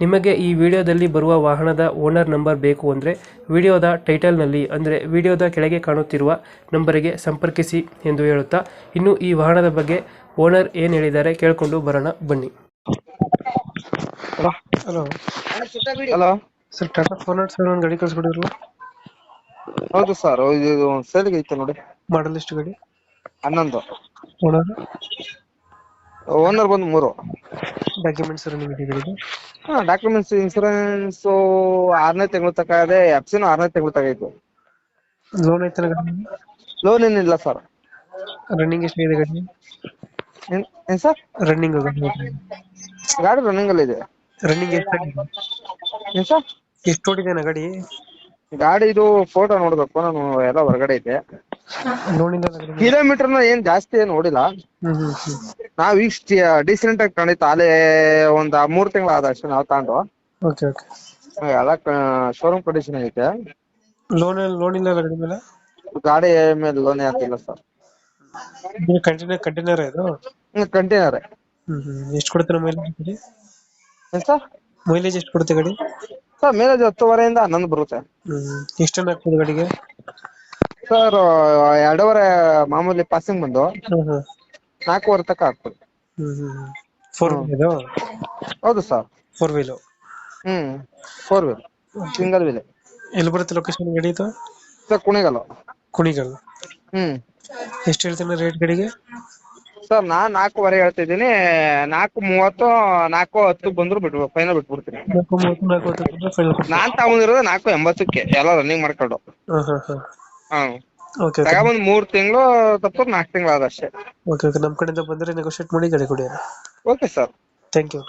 ನಿಮಗೆ ಈ ವಿಡಿಯೋದಲ್ಲಿ ಬರುವ ವಾಹನದ ಓನರ್ ನಂಬರ್ ಬೇಕು ಅಂದರೆ ವಿಡಿಯೋದ ಟೈಟಲ್ನಲ್ಲಿ ಅಂದರೆ ವಿಡಿಯೋದ ಕೆಳಗೆ ಕಾಣುತ್ತಿರುವ ನಂಬರಿಗೆ ಸಂಪರ್ಕಿಸಿ ಎಂದು ಹೇಳುತ್ತಾ ಇನ್ನು ಈ ವಾಹನದ ಬಗ್ಗೆ ಓನರ್ ಏನು ಹೇಳಿದ್ದಾರೆ ಕೇಳಿಕೊಂಡು ಬರೋಣ ಬನ್ನಿ. Hello hello sir Tata seven ಒಂದು ಗಾಡಿ ಹೌದು ಸರ್ ಇದು ಸೇಲ್ಗೆ ಐತೆ ನೋಡಿ. ಮಾಡಲ್ ಎಷ್ಟು ಗಾಡಿ? ಹನ್ನೊಂದು. ಓನರ್ ಓನರ್ ಬಂದು ಮೂರು. ಡಾಕ್ಯುಮೆಂಟ್ಸ್ ರನ್ನಿಂಗ್ ಇದೆ ಹಾ ಡಾಕ್ಯುಮೆಂಟ್ಸ್ ಇನ್ಶೂರೆನ್ಸ್ ಆರನೇ ತಿಂಗಳು ತಕ ಇದೆ ಎಫ್ಸಿನೂ ಆರನೇ ತಿಂಗಳು ತಕ ಐತೆ ಲೋನ್ ಐತಲ್ಲ ಗಾಡಿ ಲೋನ್ ಏನಿಲ್ಲ ಸರ್ ರನ್ನಿಂಗ್ ಎಷ್ಟು ಇದೆ ಗಾಡಿ? ಏನ್ ಸರ್ ರನ್ನಿಂಗ್ ಗಾಡಿ ರನ್ನಿಂಗ್ ಅಲ್ಲಿ ಇದೆ. ರನ್ನಿಂಗ್ ಎಷ್ಟು ಏನ್ ಸರ್ ಎಷ್ಟು ಓಡಿದೆ ಗಾಡಿ? ಗಾಡಿ ಇದು ಫೋಟೋ ನೋಡ್ಬೇಕು ನಾನು ಎಲ್ಲ ಹೊರಗಡೆ ಐತೆ. ಕಿಲೋಮೀಟರ್ನ ಏನ್ ಜಾಸ್ತಿ ಏನ್ ಹ್ಮ್. ನಾವ್ ಈಗ ಡಿಸೆಂಟ್ ಆಗಿ ತಗೊಂಡಿತ್ತು ಅಲ್ಲೇ ಒಂದ್ ಮೂರ್ ತಿಂಗಳ ಆದ ಅಷ್ಟೇ ನಾವ್ ತಗೊಂಡು ಓಕೆ ಓಕೆ. ಎಲ್ಲ ಶೋರೂಮ್ ಕಂಡೀಷನ್ ಐತೆ ಲೋನ್ ಲೋನ್ ಇಲ್ಲ ಗಾಡಿ ಮೇಲೆ? ಗಾಡಿ ಮೇಲೆ ಲೋನ್ ಹಾಕಿಲ್ಲ ಸರ್ ಕಂಟೈನರ್ ಕಂಟೈನರ್ ಇದು? ಕಂಟೈನರ್ ಎಷ್ಟು ಕೊಡುತ್ತೆ ಮೈಲೇಜ್ ಸರ್ ಮೈಲೇಜ್ ಎಷ್ಟು ಕೊಡುತ್ತೆ ಗಾಡಿ? ಸರ್ ಮೇಲೇಜ್ ಹತ್ತುವರೆಯಿಂದ ಹನ್ನೊಂದು ಬರುತ್ತೆ. ಎಷ್ಟು ಟನ್ ಗಾಡಿಗೆ? ಸರ್ ಎರಡೂವರೆ ಮಾಮೂಲಿ ಪಾಸಿಂಗ್ ಬಂದು. ನಾಲ್ಕೂವರೆ ತನಕ ಆಗ್ತದೆ. ಫೋರ್ ಇದು? ಹೌದು sir. Four wheel hmm four wheel single wheel ಎಲ್ಲಿ ಬರುತ್ತೆ ಲೊಕೇಶನ್ ಗಾಡಿ ಇದು? ಸರ್ ಕುಣಿಗಲ್ ಕುಣಿಗಲ್ ಹ್ಮ್. ಎಷ್ಟು ಹೇಳ್ತೀನಿ ರೇಟ್ ಗಡಿಗೆ? ಸರ್ ನಾನ್ ನಾಲ್ಕೂವರೆ ಹೇಳ್ತಿದ್ದೀನಿ. ನಾಲ್ಕು ಮೂವತ್ತು ನಾಲ್ಕು ಹತ್ತು ಬಂದ್ರು ಬಿಟ್ಟು ಫೈನಲ್ ಬಿಟ್ಬಿಡ್ತೀನಿ. ನಾಲ್ಕು ಮೂವತ್ತು ನಾಲ್ಕು ಹತ್ತು ಫೈನಲ್ ನಾನ್ ತಗೊಂಡಿರೋದು ನಾಲ್ಕು ಎಂಬತ್ತಕ್ಕೆ ಎಲ್ಲ ರನ್ನಿಂಗ್ ಮಾಡ್ಕೊಂಡು. ಹಾಂ ಹಾಂ ಹಾಂ ಹ್ಮ್. ಓಕೆ ತಗೊಬಂದ್ ಮೂರ್ ತಿಂಗಳು ತಪ್ಪು ನಾಲ್ಕು ತಿಂಗಳು ಆದಷ್ಟೇ ಓಕೆ ಓಕೆ ನಮ್ಮ ಕಡೆಯಿಂದ ಬಂದರೆ ನೆಗೋಷಿಯೇಟ್ ಮಾಡಿ ಗಾಡಿ ಕೊಡಿ ಓಕೆ ಸರ್ ಥ್ಯಾಂಕ್ ಯು